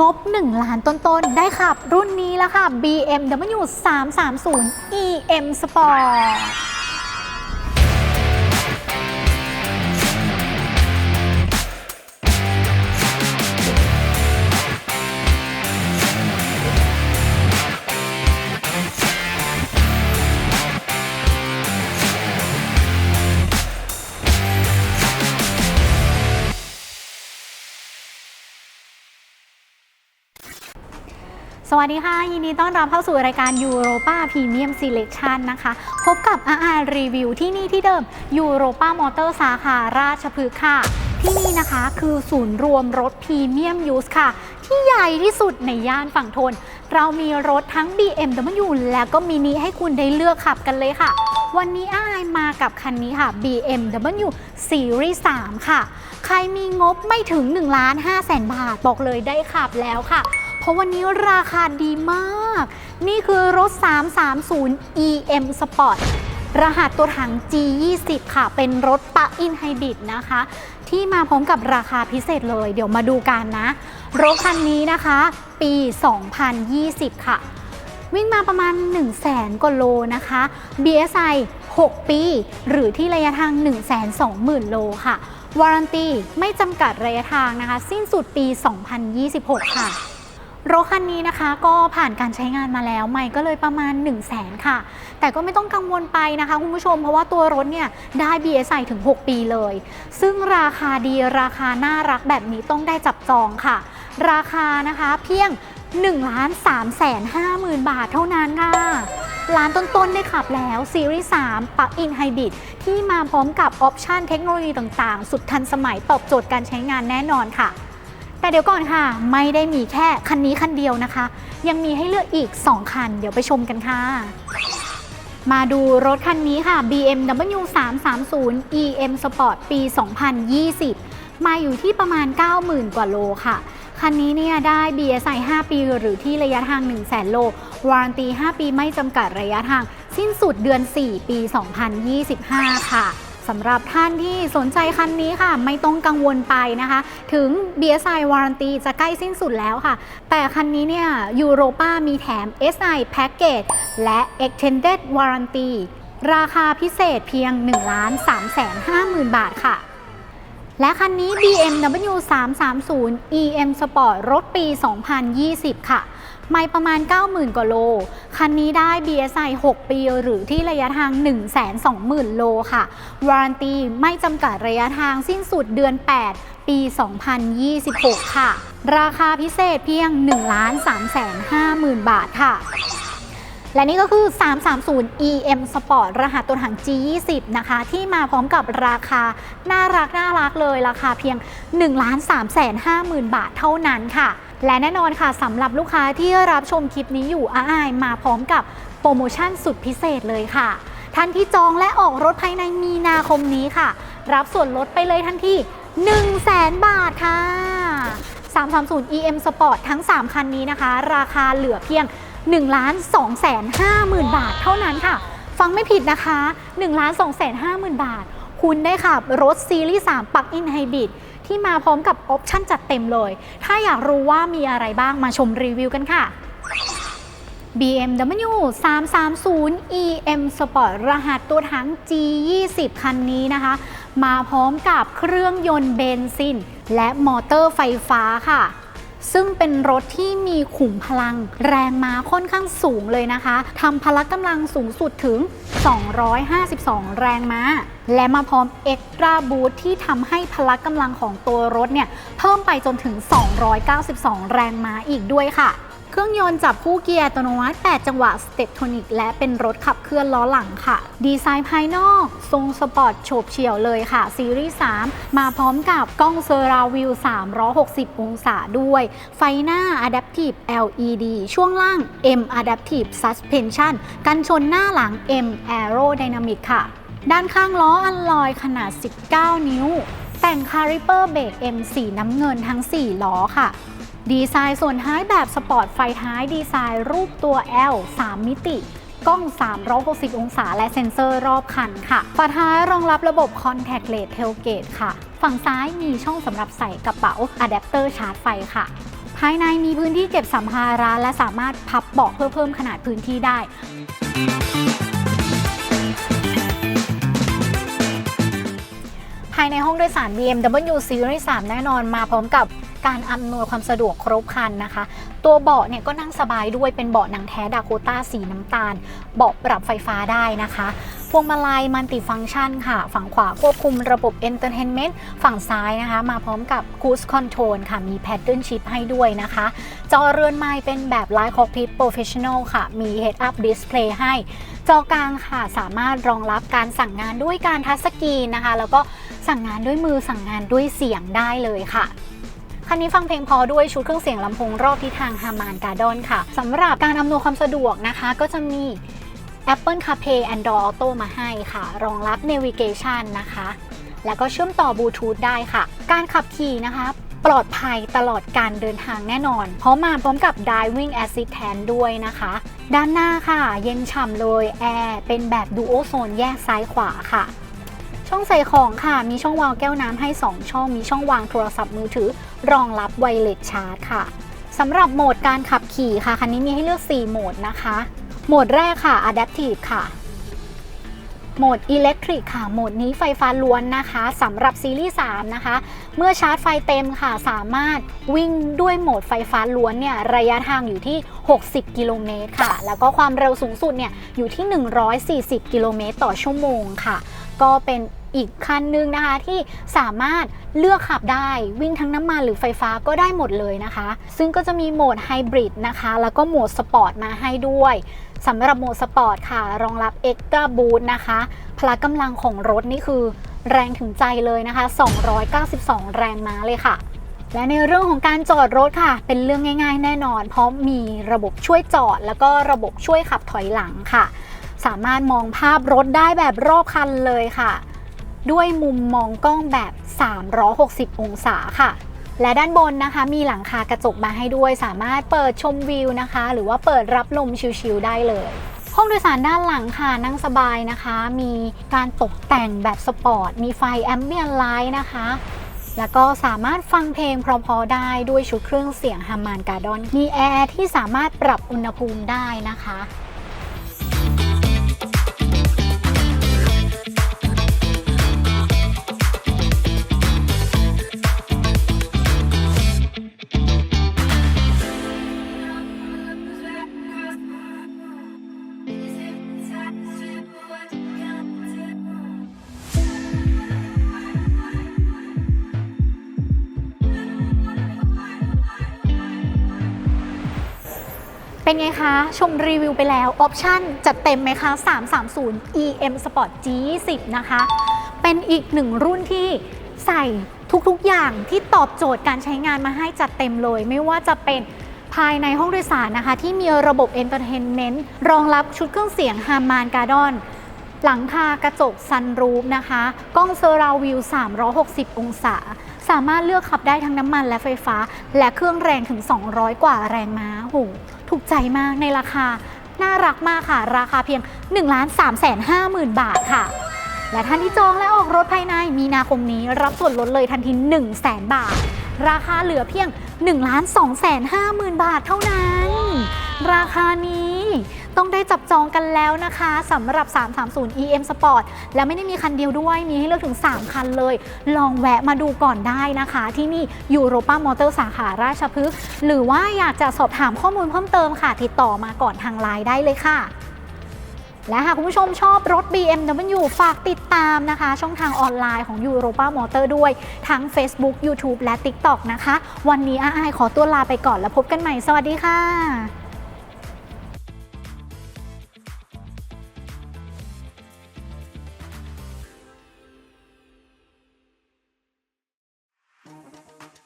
งบ 1 ล้านต้นๆ ได้ขับรุ่นนี้แล้วค่ะ BMW 330 EM Sport วัสดีค่ะ ยินดีต้อนรับเข้าสู่รายการ Europa Premium Selection นะคะ พบกับอาอารีวิวที่นี่ที่เดิม Europa Motor สาขาราชพฤกษ์ค่ะ ที่นี่นะคะคือศูนย์รวมรถพรีเมียมยูสค่ะ ที่ใหญ่ที่สุดในย่านฝั่งทน เรามีรถทั้ง BMW และก็มินิให้คุณได้เลือกขับกันเลยค่ะ วันนี้อายมากับคันนี้ค่ะ BMW Series 3 ค่ะ ใครมีงบไม่ถึง1ล้าน5แสนบาท บอกเลยได้ขับแล้วค่ะ เพราะวันนี้ราคาดีมาก นี่คือรถ 330 EM Sport รหัสตัวถัง G20 ค่ะ เป็นรถปะอินไฮบริดนะคะ ที่มาพร้อมกับราคาพิเศษเลย เดี๋ยวมาดูกันนะ รถคันนี้นะคะ ปี 2020 ค่ะ วิ่งมาประมาณ 1 0 0 0 0แสนกว่าโลนะคะ BSI 6 ปี หรือที่ระยะทาง 1 2 0 0 0 0 โลค่ะ วารันตีไม่จำกัดระยะทางนะคะ สิ้นสุดปี 2026 ค่ะ รถคันนี้นะคะก็ผ่านการใช้งานมาแล้วใหม่ก็เลยประมาณ 1 0 0 0 0แสนค่ะ แต่ก็ไม่ต้องกังวลไปนะคะคุณผู้ชม เพราะว่าตัวรถเนี่ยได้ BSI ถึง 6 ปีเลย ซึ่งราคาดีราคาน่ารักแบบนี้ต้องได้จับจองค่ะ ราคานะคะเพียง1ล้าน3แสน5หมื่นบาทเท่านั้นค่ะร้านต้นๆได้ขับแล้วซีรีส์3 Plug in Hybrid ที่มาพร้อมกับออปชันเทคโนโลยีต่างๆ สุดทันสมัยตอบโจทย์การใช้งานแน่นอนค่ะ แต่เดี๋ยวก่อนค่ะ ไม่ได้มีแค่คันนี้คันเดียวนะคะ ยังมีให้เลือกอีก 2 คัน เดี๋ยวไปชมกันค่ะ มาดูรถคันนี้ค่ะ BMW 330 EM Sport ปี 2020 มาอยู่ที่ประมาณ 90,000 กว่าโลค่ะคันนี้เนี่ยได้ BSI 5 ปี หรือที่ระยะทาง 1 0 0 0 0แโล วารันตี 5 ปีไม่จำกัดระยะทาง สิ้นสุดเดือน 4 ปี 2025 ค่ะ สำหรับท่านที่สนใจคันนี้ค่ะ ไม่ต้องกังวลไปนะคะ ถึง BSI Warranty จะใกล้สิ้นสุดแล้วค่ะ แต่คันนี้เนี่ยยูโรป้ามีแถม SI Package และ Extended Warranty ราคาพิเศษเพียง 1 3 5 0 0 0 บาทค่ะ และคันนี้ BMW 330 EM Sport รถปี 2020 ค่ะ ไม่ประมาณ 90,000 กว่าโล คันนี้ได้ BSI 6 ปี หรือที่ระยะทาง 120,000 โลค่ะ วารันตีไม่จำกัดระยะทางสิ้นสุดเดือน 8 ปี 2026 ค่ะ ราคาพิเศษเพียง 1 3 5 0 0 0 0 บาทค่ะและนี่ก็คือ 330 EM Sport รหัสตัวถัง G20 นะคะ ที่มาพร้อมกับราคาน่ารักน่ารักเลย ราคาเพียง 1 3 5 0 0 0 0 บาทเท่านั้นค่ะ และแน่นอนค่ะสำหรับลูกค้าที่รับชมคลิปนี้อยู่อ้ายมาพร้อมกับโปรโมชั่นสุดพิเศษเลยค่ะ ท่านที่จองและออกรถภายในมีนาคมนี้ค่ะ รับส่วนลดไปเลยทันที1 0 0 0 0แบาทค่ะ 330 EM Sport ทั้ง 3 คันนี้นะคะ ราคาเหลือเพียง1ล้าน2แสน5หมื่นบาทเท่านั้นค่ะ ฟังไม่ผิดนะคะ1ล้าน2แสน5หมื่นบาท คุณได้ขับรถซีรีส์3 Plug-in Hybrid ที่มาพร้อมกับออปชั่นจัดเต็มเลย ถ้าอยากรู้ว่ามีอะไรบ้างมาชมรีวิวกันค่ะ BMW 330 EM Sport รหัสตัวถัง G20 คันนี้นะคะ มาพร้อมกับเครื่องยนต์เบนซิน และมอเตอร์ไฟฟ้าค่ะ ซึ่งเป็นรถที่มีขุมพลังแรงม้าค่อนข้างสูงเลยนะคะทำพละกำลังสูงสุดถึง 252 แรงม้า และมาพร้อม Extra Boost ที่ทำให้พละกำลังของตัวรถเนี่ย เพิ่มไปจนถึง 292 แรงม้าอีกด้วยค่ะ เครื่องยนต์จับคู่เกียร์อัตโนมัติ 8 จังหวะสเต p โทนิกและเป็นรถขับเคลื่อนล้อหลังค่ะ ดีไซน์ภายนอก ทรงสปอร์ตโฉบเฉี่ยวเลยค่ะ ซีรีส์ 3 มาพร้อมกับกล้องเซอร์ราวิว 360 องศาด้วย ไฟหน้า Adaptive LED ช่วงล่าง M Adaptive Suspension กันชนหน้าหลัง M Aerodynamic ค่ะ ด้านข้างล้ออัลลอยขนาด 19 นิ้ว แต่งคาริเปอร์เบรก M สีน้ำเงินทั้ง 4 ล้อค่ะ ดีไซน์ส่วนท้ายแบบสปอร์ตไฟท้ายดีไซน์รูปตัว L 3 มิติกล้อง 360 องศา และเซ็นเซอร์รอบคันค่ะ ฝาท้ายรองรับระบบ Contact Led Tailgate ค่ะ ฝั่งซ้ายมีช่องสำหรับใส่กระเป๋าอะแดปเตอร์ชาร์จไฟค่ะ ภายในมีพื้นที่เก็บสัมภาระและสามารถพับเบาะเพื่อเพิ่มขนาดพื้นที่ได้ภายในห้องโดยสาร BMW Series 3 แน่นอนมาพร้อมกับ การอำนวยความสะดวกครบครันนะคะ ตัวเบาะเนี่ยก็นั่งสบายด้วยเป็นเบาะหนังแท้ดาโคต้าสีน้ำตาล เบาะปรับไฟฟ้าได้นะคะพวงมาลัยมัลติฟังก์ชันค่ะ ฝั่งขวาควบคุมระบบ Entertainment ฝั่งซ้ายนะคะ มาพร้อมกับ Cruise Control ค่ะ มี Paddle Shift ให้ด้วยนะคะ จอเรือนไม้เป็นแบบ Light Cockpit Professional ค่ะ มี Head Up Display ให้ จอกลางค่ะ สามารถรองรับการสั่งงานด้วยการทัชสกรีนนะคะ แล้วก็สั่งงานด้วยมือสั่งงานด้วยเสียงได้เลยค่ะ คันนี้ฟังเพลงพอด้วยชุดเครื่องเสียงลำโพงรอบทิศทางฮามานการ์ดอนค่ะสำหรับการอำนวยความสะดวกนะคะ ก็จะมี Apple CarPlay Android Auto มาให้ค่ะ รองรับ Navigation นะคะ แล้วก็เชื่อมต่อบลูทูธได้ค่ะ การขับขี่นะคะปลอดภัยตลอดการเดินทางแน่นอน เพราะมาพร้อมกับ Diving Assistant ด้วยนะคะ ด้านหน้าค่ะ เย็นฉ่ำเลยแอร์เป็นแบบ Duo Zone แยกซ้ายขวาค่ะ ช่องใส่ของค่ะ มีช่องวางแก้วน้ำให้ 2 ช่อง มีช่องวางโทรศัพท์มือถือ รองรับไวเลสชาร์จค่ะสำหรับโหมดการขับขี่ค่ะ คันนี้มีให้เลือก 4 โหมดนะคะ โหมดแรกค่ะ Adaptive ค่ะ โหมด Electric ค่ะ โหมดนี้ไฟฟ้าล้วนนะคะสำหรับซีรีส์3นะคะ เมื่อชาร์จไฟเต็มค่ะ สามารถวิ่งด้วยโหมดไฟฟ้าล้วนเนี่ยระยะทางอยู่ที่ 60 กิโลเมตรค่ะ แล้วก็ความเร็วสูงสุดเนี่ยอยู่ที่ 140 กิโลเมตรต่อชั่วโมงค่ะ ก็เป็น อีกคันนึงนะคะที่สามารถเลือกขับได้วิ่งทั้งน้ำมันหรือไฟฟ้าก็ได้หมดเลยนะคะ ซึ่งก็จะมีโหมดไฮบริดนะคะ แล้วก็โหมดสปอร์ตมาให้ด้วยสำหรับโหมดสปอร์ตค่ะ รองรับ Extra Boost นะคะ พละกำลังของรถนี่คือแรงถึงใจเลยนะคะ 292 แรงม้าเลยค่ะ และในเรื่องของการจอดรถค่ะ เป็นเรื่องง่ายๆ แน่นอน เพราะมีระบบช่วยจอด แล้วก็ระบบช่วยขับถอยหลังค่ะ สามารถมองภาพรถได้แบบรอบคันเลยค่ะ ด้วยมุมมองกล้องแบบ 360 องศาค่ะ และด้านบนนะคะ มีหลังคากระจกมาให้ด้วย สามารถเปิดชมวิวนะคะ หรือว่าเปิดรับลมชิลๆได้เลยห้องโดยสารด้านหลังค่ะนั่งสบายนะคะ มีการตกแต่งแบบสปอร์ต มีไฟแอมเบียนไลท์นะคะ แล้วก็สามารถฟังเพลงเพราะๆได้ด้วยชุดเครื่องเสียงฮามานการ์ดอน มีแอร์ที่สามารถปรับอุณหภูมิได้นะคะ เป็นไงคะ ชมรีวิวไปแล้วออปชั่นจัดเต็มไหมคะ 330 EM Sport G10 นะคะ เป็นอีกหนึ่งรุ่นที่ใส่ทุกๆอย่างที่ตอบโจทย์การใช้งานมาให้จัดเต็มเลย ไม่ว่าจะเป็นภายในห้องโดยสารนะคะ ที่มีระบบเอนเตอร์เทนเมนต์รองรับชุดเครื่องเสียงฮามานการ์ดอน หลังคากระจกซันรูฟนะคะ กล้องเซอร์ราวิว 360 องศา สามารถเลือกขับได้ทั้งน้ำมันและไฟฟ้า และเครื่องแรงถึง 200 กว่าแรงม้าโหถูกใจมากในราคา น่ารักมากค่ะ ราคาเพียง 1 3 5 0 0 0 0 บาทค่ะ และท่านที่จองและออกรถภายในมีนาคมนี้ รับส่วนลดเลยทันที 1 0 0 0 0 0 บาท ราคาเหลือเพียง 1 2 5 0 0 0 0 บาทเท่านั้น ราคานี้ ต้องได้จับจองกันแล้วนะคะสำหรับ 330 EM Sport และไม่ได้มีคันเดียวด้วย มีให้เลือกถึง 3 คันเลย ลองแวะมาดูก่อนได้นะคะ ที่นี่ยูโรปามอเตอร์สาขาราชพฤกษ์หรือว่าอยากจะสอบถามข้อมูลเพิ่มเติมค่ะ ติดต่อมาก่อนทางไลน์ได้เลยค่ะและหากคุณผู้ชมชอบรถ BMW ฝากติดตามนะคะ ช่องทางออนไลน์ของ Europa Motor ด้วย ทั้ง Facebook YouTube และ TikTok นะคะ วันนี้อาไอายขอตัวลาไปก่อนแล้วพบกันใหม่ สวัสดีค่ะ